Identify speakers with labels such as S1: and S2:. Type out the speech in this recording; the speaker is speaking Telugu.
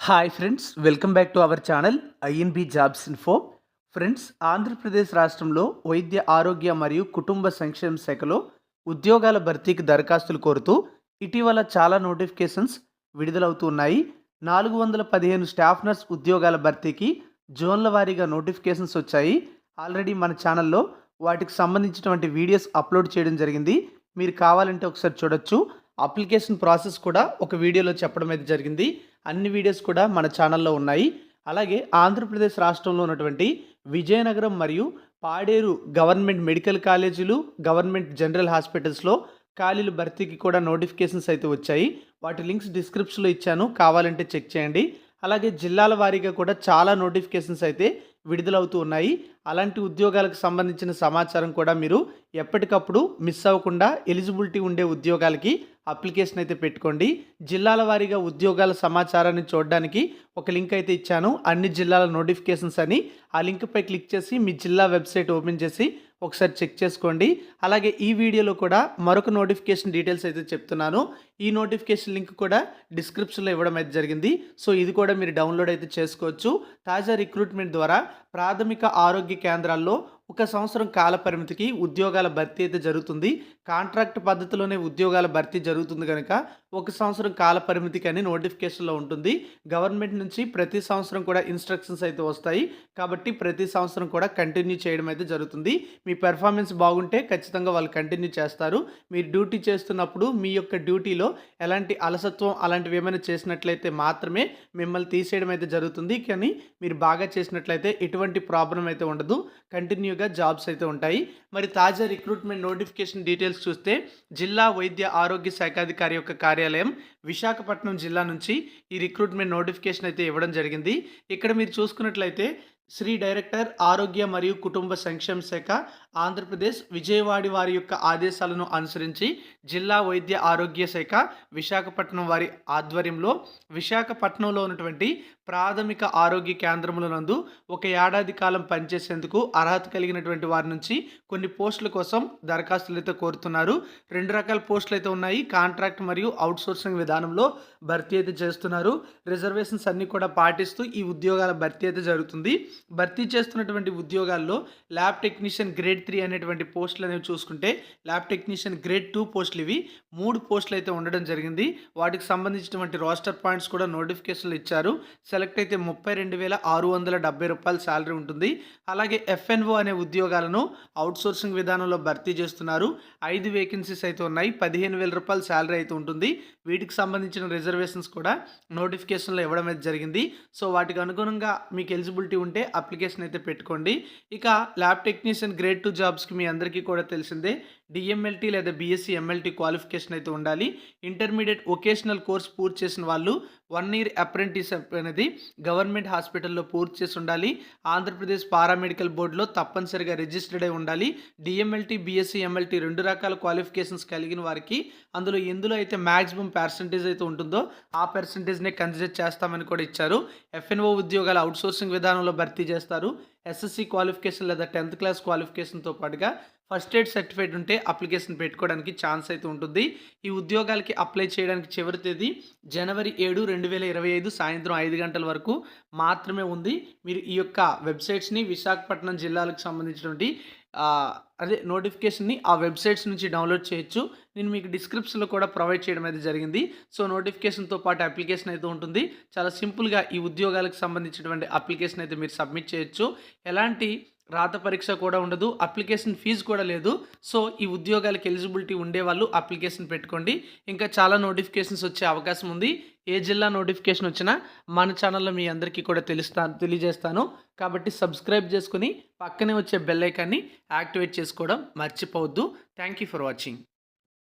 S1: Hi friends welcome back to our channel INB jobs info friends Andhra Pradesh రాష్ట్రంలో వైద్య ఆరోగ్య మరియు కుటుంబ సంక్షేమ శాఖలో ఉద్యోగాల భర్తీకి దరఖాస్తులు కోరుతూ ఇటీవల చాలా నోటిఫికేషన్స్ విడుదలవుతున్నాయి. నాలుగు వందల పదిహేను స్టాఫ్ నర్స్ ఉద్యోగాల భర్తీకి జోన్ల వారీగా నోటిఫికేషన్స్ వచ్చాయి. ఆల్రెడీ మన ఛానల్లో వాటికి సంబంధించినటువంటి వీడియోస్ అప్లోడ్ చేయడం జరిగింది. మీరు కావాలంటే ఒకసారి చూడొచ్చు. అప్లికేషన్ ప్రాసెస్ కూడా ఒక వీడియోలో చెప్పడం అయితే జరిగింది. అన్ని వీడియోస్ కూడా మన ఛానల్లో ఉన్నాయి. అలాగే ఆంధ్రప్రదేశ్ రాష్ట్రంలో ఉన్నటువంటి విజయనగరం మరియు పాడేరు గవర్నమెంట్ మెడికల్ కాలేజీలు గవర్నమెంట్ జనరల్ హాస్పిటల్స్లో ఖాళీలు భర్తీకి కూడా నోటిఫికేషన్స్ అయితే వచ్చాయి. వాటి లింక్స్ డిస్క్రిప్షన్లో ఇచ్చాను. కావాలంటే చెక్ చేయండి. అలాగే జిల్లాల వారీగా కూడా చాలా నోటిఫికేషన్స్ అయితే విడుదలవుతూ ఉన్నాయి. అలాంటి ఉద్యోగాలకు సంబంధించిన సమాచారం కూడా మీరు ఎప్పటికప్పుడు మిస్ అవ్వకుండా ఎలిజిబిలిటీ ఉండే ఉద్యోగాలకి అప్లికేషన్ అయితే పెట్టుకోండి. జిల్లాల వారీగా ఉద్యోగాల సమాచారాన్ని చూడడానికి ఒక లింక్ అయితే ఇచ్చాను. అన్ని జిల్లాల నోటిఫికేషన్స్ అని ఆ లింక్పై క్లిక్ చేసి మీ జిల్లా వెబ్సైట్ ఓపెన్ చేసి ఒకసారి చెక్ చేసుకోండి. అలాగే ఈ వీడియోలో కూడా మరొక నోటిఫికేషన్ డీటెయిల్స్ అయితే చెప్తున్నాను. ఈ నోటిఫికేషన్ లింక్ కూడా డిస్క్రిప్షన్లో ఇవ్వడం అయితే జరిగింది. సో ఇది కూడా మీరు డౌన్లోడ్ అయితే చేసుకోవచ్చు. తాజా రిక్రూట్మెంట్ ద్వారా ప్రాథమిక ఆరోగ్య కేంద్రాల్లో ఒక సంవత్సరం కాల పరిమితికి ఉద్యోగాల భర్తీ అయితే జరుగుతుంది. కాంట్రాక్ట్ పద్ధతిలోనే ఉద్యోగాల భర్తీ జరుగుతుంది కనుక ఒక సంవత్సరం కాల పరిమితికి అని నోటిఫికేషన్లో ఉంటుంది. గవర్నమెంట్ నుంచి ప్రతి సంవత్సరం కూడా ఇన్స్ట్రక్షన్స్ అయితే వస్తాయి. కాబట్టి ప్రతి సంవత్సరం కూడా కంటిన్యూ చేయడం అయితే జరుగుతుంది. మీ పెర్ఫార్మెన్స్ బాగుంటే ఖచ్చితంగా వాళ్ళు కంటిన్యూ చేస్తారు. మీరు డ్యూటీ చేస్తున్నప్పుడు మీ యొక్క డ్యూటీలో ఎలాంటి అలసత్వం అలాంటివి ఏమైనా చేసినట్లయితే మాత్రమే మిమ్మల్ని తీసేయడం అయితే జరుగుతుంది. కానీ మీరు బాగా చేసినట్లయితే ఎటువంటి ప్రాబ్లం అయితే ఉండదు. కంటిన్యూ కంటిన్యూగా జాబ్స్ అయితే ఉంటాయి. మరి తాజా రిక్రూట్మెంట్ నోటిఫికేషన్ డీటెయిల్స్ చూస్తే జిల్లా వైద్య ఆరోగ్య శాఖాధికారి యొక్క కార్యాలయం విశాఖపట్నం జిల్లా నుంచి ఈ రిక్రూట్మెంట్ నోటిఫికేషన్ అయితే ఇవ్వడం జరిగింది. ఇక్కడ మీరు చూసుకున్నట్లయితే శ్రీ డైరెక్టర్ ఆరోగ్య మరియు కుటుంబ సంక్షేమ శాఖ ఆంధ్రప్రదేశ్ విజయవాడి వారి యొక్క ఆదేశాలను అనుసరించి జిల్లా వైద్య ఆరోగ్య శాఖ విశాఖపట్నం వారి ఆధ్వర్యంలో విశాఖపట్నంలో ఉన్నటువంటి ప్రాథమిక ఆరోగ్య కేంద్రముల నందు ఒక ఏడాది కాలం పనిచేసేందుకు అర్హత కలిగినటువంటి వారి నుంచి కొన్ని పోస్టుల కోసం దరఖాస్తులు అయితే కోరుతున్నారు. రెండు రకాల పోస్టులు అయితే ఉన్నాయి. కాంట్రాక్ట్ మరియు అవుట్సోర్సింగ్ విధానంలో భర్తీ అయితే చేస్తున్నారు. రిజర్వేషన్స్ అన్నీ కూడా పాటిస్తూ ఈ ఉద్యోగాల భర్తీ అయితే జరుగుతుంది. భర్తీ చేస్తున్నటువంటి ఉద్యోగాల్లో ల్యాబ్ టెక్నీషియన్ గ్రేడ్ త్రీ అనేటువంటి పోస్టులు అనేవి చూసుకుంటే ల్యాబ్ టెక్నీషియన్ గ్రేడ్ టూ పోస్టులు ఇవి. మూడు పోస్టులు అయితే ఉండడం జరిగింది. వాటికి సంబంధించినటువంటి రోస్టర్ పాయింట్స్ కూడా నోటిఫికేషన్లు ఇచ్చారు. సెలెక్ట్ అయితే ముప్పై రెండు వేల ఆరు వందల డెబ్బై రూపాయల శాలరీ ఉంటుంది. అలాగే ఎఫ్ఎన్ఓ అనే ఉద్యోగాలను అవుట్సోర్సింగ్ విధానంలో భర్తీ చేస్తున్నారు. ఐదు వేకెన్సీస్ అయితే ఉన్నాయి. పదిహేను వేల రూపాయల శాలరీ అయితే ఉంటుంది. వీటికి సంబంధించిన రిజర్వేషన్స్ కూడా నోటిఫికేషన్లో ఇవ్వడం అయితే జరిగింది. సో వాటికి అనుగుణంగా మీకు ఎలిజిబిలిటీ ఉంటే అప్లికేషన్ అయితే పెట్టుకోండి. ఇక ల్యాబ్ టెక్నీషియన్ గ్రేడ్ టూ జాబ్స్కి మీ అందరికీ కూడా తెలిసిందే. డిఎంఎల్టీ లేదా బీఎస్సీ ఎంఎల్టీ క్వాలిఫికేషన్ అయితే ఉండాలి. ఇంటర్మీడియట్ వొకేషనల్ కోర్స్ పూర్తి చేసిన వాళ్ళు వన్ ఇయర్ అప్రెంటిస్ అనేది గవర్నమెంట్ హాస్పిటల్లో పూర్తి చేసి ఉండాలి. ఆంధ్రప్రదేశ్ పారామెడికల్ బోర్డులో తప్పనిసరిగా రిజిస్టర్డ్ అయి ఉండాలి. డిఎంఎల్టీ బీఎస్సీ ఎంఎల్టీ రెండు రకాల క్వాలిఫికేషన్స్ కలిగిన వారికి అందులో ఎందులో అయితే మ్యాక్సిమం పర్సంటేజ్ అయితే ఉంటుందో ఆ పర్సంటేజ్నే కన్సిడర్ చేస్తామని కూడా ఇచ్చారు. ఎఫ్ఎన్ఓ ఉద్యోగాలు అవుట్సోర్సింగ్ విధానంలో భర్తీ చేస్తారు. ఎస్ఎస్సి క్వాలిఫికేషన్ లేదా టెన్త్ క్లాస్ క్వాలిఫికేషన్తో పాటుగా ఫస్ట్ ఎయిడ్ సర్టిఫికేట్ ఉంటే అప్లికేషన్ పెట్టుకోవడానికి ఛాన్స్ అయితే ఉంటుంది. ఈ ఉద్యోగాలకి అప్లై చేయడానికి చివరి తేదీ జనవరి ఏడు రెండు వేల ఇరవై ఐదు సాయంత్రం ఐదు గంటల వరకు మాత్రమే ఉంది. మీరు ఈ యొక్క వెబ్సైట్స్ని విశాఖపట్నం జిల్లాలకు సంబంధించినటువంటి అదే నోటిఫికేషన్ని ఆ వెబ్సైట్స్ నుంచి డౌన్లోడ్ చేయొచ్చు. నేను మీకు డిస్క్రిప్షన్లో కూడా ప్రొవైడ్ చేయడం అయితే జరిగింది. సో నోటిఫికేషన్తో పాటు అప్లికేషన్ అయితే ఉంటుంది. చాలా సింపుల్గా ఈ ఉద్యోగాలకు సంబంధించినటువంటి అప్లికేషన్ అయితే మీరు సబ్మిట్ చేయొచ్చు. ఎలాంటి రాత పరీక్ష కూడా ఉండదు అప్లికేషన్ ఫీజు కూడా లేదు. సో ఈ ఉద్యోగాలకు ఎలిజిబిలిటీ ఉండే వాళ్ళు అప్లికేషన్ పెట్టుకోండి. ఇంకా చాలా నోటిఫికేషన్స్ వచ్చే అవకాశం ఉంది. ఏ జిల్లా నోటిఫికేషన్ వచ్చినా మన ఛానల్లో మీ అందరికీ కూడా తెలుస్తా తెలియజేస్తాను. కాబట్టి సబ్స్క్రైబ్ చేసుకుని పక్కనే వచ్చే బెల్ ఐకాన్ని యాక్టివేట్ చేసుకోవడం మర్చిపోవద్దు. Thank you for watching.